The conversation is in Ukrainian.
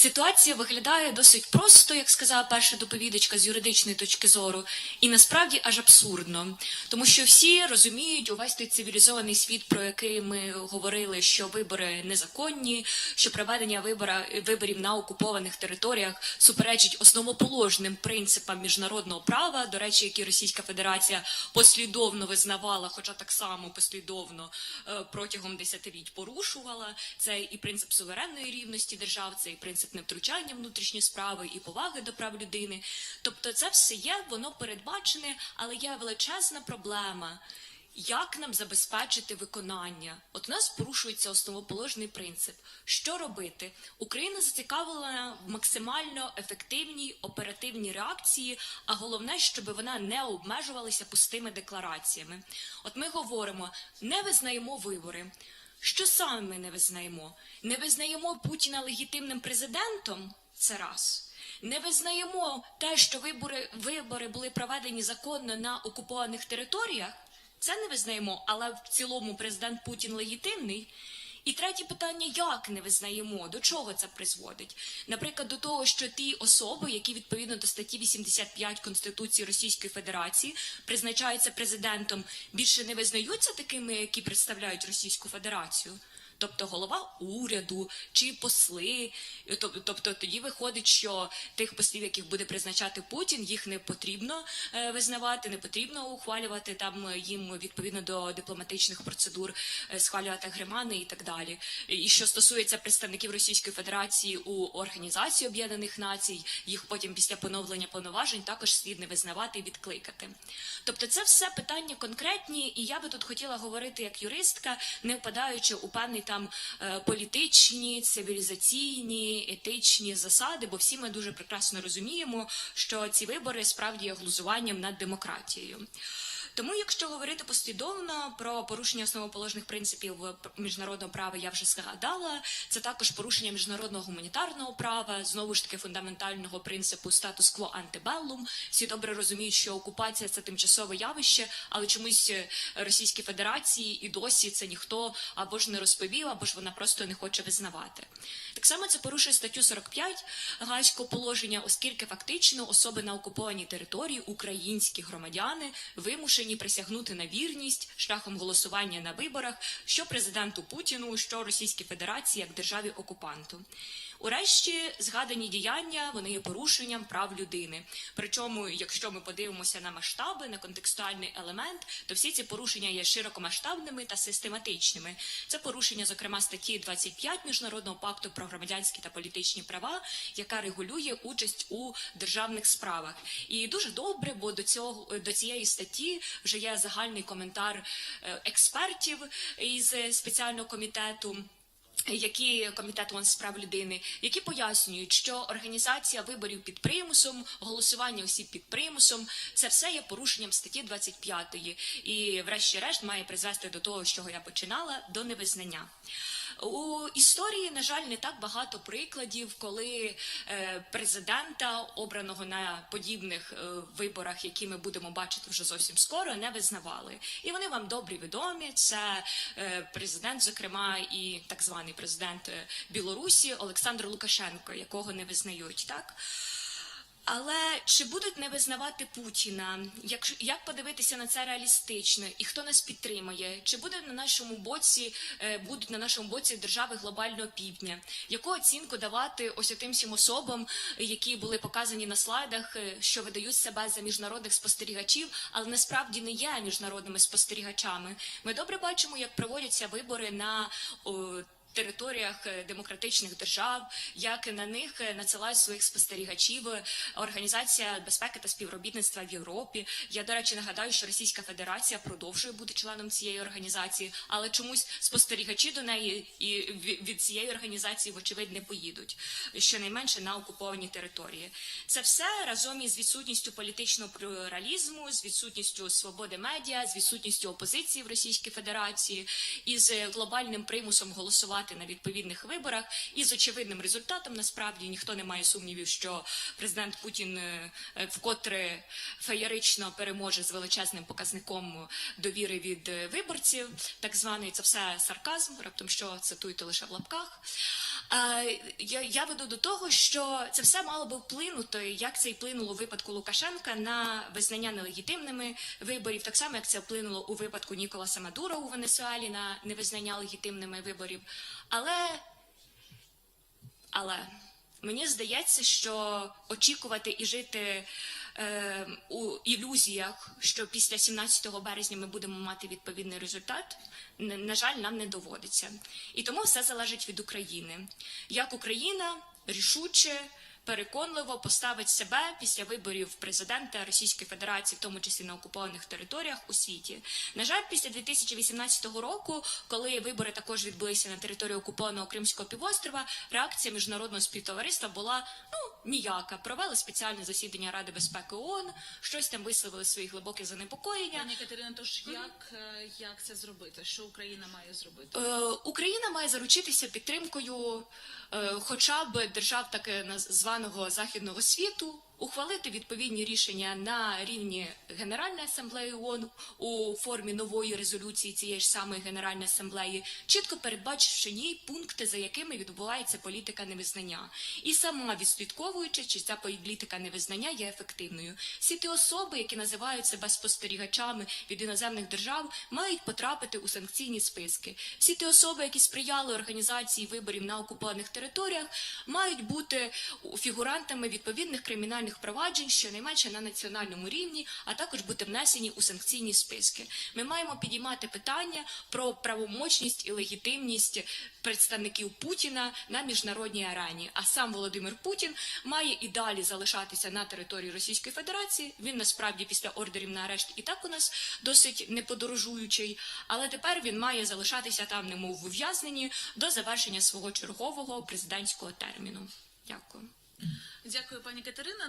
Ситуація виглядає досить просто, як сказала перша доповідачка з юридичної точки зору, і насправді аж абсурдно, тому що всі розуміють увесь той цивілізований світ, про який ми говорили, що вибори незаконні, що проведення вибора, виборів на окупованих територіях суперечить основоположним принципам міжнародного права, до речі, які Російська Федерація послідовно визнавала, хоча так само послідовно е, протягом десятиліть порушувала. Це і принцип суверенної рівності держав, це і принцип невтручання внутрішні справи, і поваги до прав людини. Тобто, це все є, воно передбачене, але є величезна проблема. Як нам забезпечити виконання? От у нас порушується основоположний принцип. Що робити? Україна зацікавлена в максимально ефективній оперативній реакції, а головне, щоб вона не обмежувалася пустими деклараціями. От ми говоримо, не визнаємо вибори. Що саме ми не визнаємо? Не визнаємо Путіна легітимним президентом? Це раз. Не визнаємо те, що вибори, вибори були проведені законно на окупованих територіях. Це не визнаємо, але в цілому президент Путін легітимний. І третє питання: як не визнаємо, до чого це призводить? Наприклад, до того, що ті особи, які відповідно до статті 85 Конституції Російської Федерації призначаються президентом, більше не визнаються такими, які представляють Російську Федерацію. Тобто голова уряду чи посли, тобто, тобто тоді виходить, що тих послів, яких буде призначати Путін, їх не потрібно е, визнавати, не потрібно ухвалювати там е, їм відповідно до дипломатичних процедур, е, схвалювати гримани і так далі. І що стосується представників Російської Федерації у Організації Об'єднаних Націй, їх потім після поновлення повноважень також слід не визнавати і відкликати. Тобто, це все питання конкретні, і я би тут хотіла говорити як юристка, не впадаючи у певний там е, політичні, цивілізаційні, етичні засади, бо всі ми дуже прекрасно розуміємо, що ці вибори справді є глузуванням над демократією. Тому, якщо говорити послідовно про порушення основоположних принципів міжнародного права, я вже згадала, це також порушення міжнародного гуманітарного права, знову ж таки фундаментального принципу статус-кво антибеллум. Всі добре розуміють, що окупація це тимчасове явище, але чомусь е, Російській Федерації і досі це ніхто або ж не розповів, або ж вона просто не хоче визнавати. Так само це порушує статтю 45 Гаазького положення, оскільки фактично особи на окупованій території, українські громадяни, вимушені присягнути на вірність шляхом голосування на виборах, що президенту Путіну, що Російській Федерації як державі окупанту. Урешті згадані діяння вони є порушенням прав людини. Причому, якщо ми подивимося на масштаби, на контекстуальний елемент, то всі ці порушення є широкомасштабними та систематичними. Це порушення, зокрема, статті 25 міжнародного пакту про громадянські та політичні права, яка регулює участь у державних справах. І дуже добре, бо до цього до цієї статті вже є загальний коментар е, експертів із спеціального комітету. Які комітет з прав людини, які пояснюють, що організація виборів під примусом, голосування осіб під примусом, це все є порушенням статті 25 і, врешті-решт, має призвести до того, з чого я починала, до невизнання. У історії, на жаль, не так багато прикладів, коли е, президента, обраного на подібних е, виборах, які ми будемо бачити вже зовсім скоро, не визнавали. І вони вам добре відомі. Це е, президент, зокрема, і так званий президент Білорусі Олександр Лукашенко, якого не визнають, так. Але чи будуть не визнавати Путіна? Як, як подивитися на це реалістично? І хто нас підтримує? Чи буде на нашому боці е, будуть на нашому боці держави глобального півдня? Яку оцінку давати ось тим всім особам, які були показані на слайдах, е, що видають себе за міжнародних спостерігачів, але насправді не є міжнародними спостерігачами? Ми добре бачимо, як проводяться вибори на о, територіях е, демократичних держав, як на них е, надсилають своїх спостерігачів е, Організація безпеки та співробітництва в Європі. Я до речі нагадаю, що Російська Федерація продовжує бути членом цієї організації, але чомусь спостерігачі до неї і від цієї організації, вочевидь, не поїдуть щонайменше на окуповані території. Це все разом із відсутністю політичного плюралізму, з відсутністю свободи медіа, з відсутністю опозиції в Російській Федерації, із глобальним примусом голосувати голосувати на відповідних виборах, і з очевидним результатом насправді ніхто не має сумнівів, що президент Путін е, е, вкотре феєрично переможе з величезним показником довіри від е, виборців. Так званий це все сарказм, раптом що цитуйте лише в лапках. Я, я веду до того, що це все мало би вплинути, як це і вплинуло у випадку Лукашенка на визнання нелегітимними виборів, так само як це вплинуло у випадку Ніколаса Мадуро у Венесуелі на невизнання легітимними виборів. Але але мені здається, що очікувати і жити у ілюзіях, що після 17 березня ми будемо мати відповідний результат, на жаль, нам не доводиться. І тому все залежить від України. Як Україна рішуче. Переконливо поставить себе після виборів президента Російської Федерації, в тому числі на окупованих територіях у світі. На жаль, після 2018 року, коли вибори також відбулися на території окупованого Кримського півострова, реакція міжнародного співтовариства була ну ніяка. Провели спеціальне засідання Ради безпеки ООН, щось там висловили свої глибокі занепокоєння. Пані Катерина, тож як, е, як це зробити? Що Україна має зробити? Е, Україна має заручитися підтримкою е, хоча б держав таки наз- званого західного світу, ухвалити відповідні рішення на рівні Генеральної асамблеї ООН у формі нової резолюції цієї ж самої Генеральної асамблеї, чітко передбачивши ній пункти, за якими відбувається політика невизнання, і сама відслідковуючи, чи ця політика невизнання є ефективною. Всі ті особи, які називають себе спостерігачами від іноземних держав, мають потрапити у санкційні списки. Всі ті особи, які сприяли організації виборів на окупованих територіях, мають бути фігурантами відповідних кримінальних проваджень, щонайменше на національному рівні, а також бути внесені у санкційні списки. Ми маємо підіймати питання про правомочність і легітимність представників Путіна на міжнародній арені. А сам Володимир Путін має і далі залишатися на території Російської Федерації. Він насправді після ордерів на арешт і так у нас досить неподорожуючий, але тепер він має залишатися там, немов в ув'язненні, до завершення свого чергового президентського терміну. Дякую. Дякую, пані Катерина.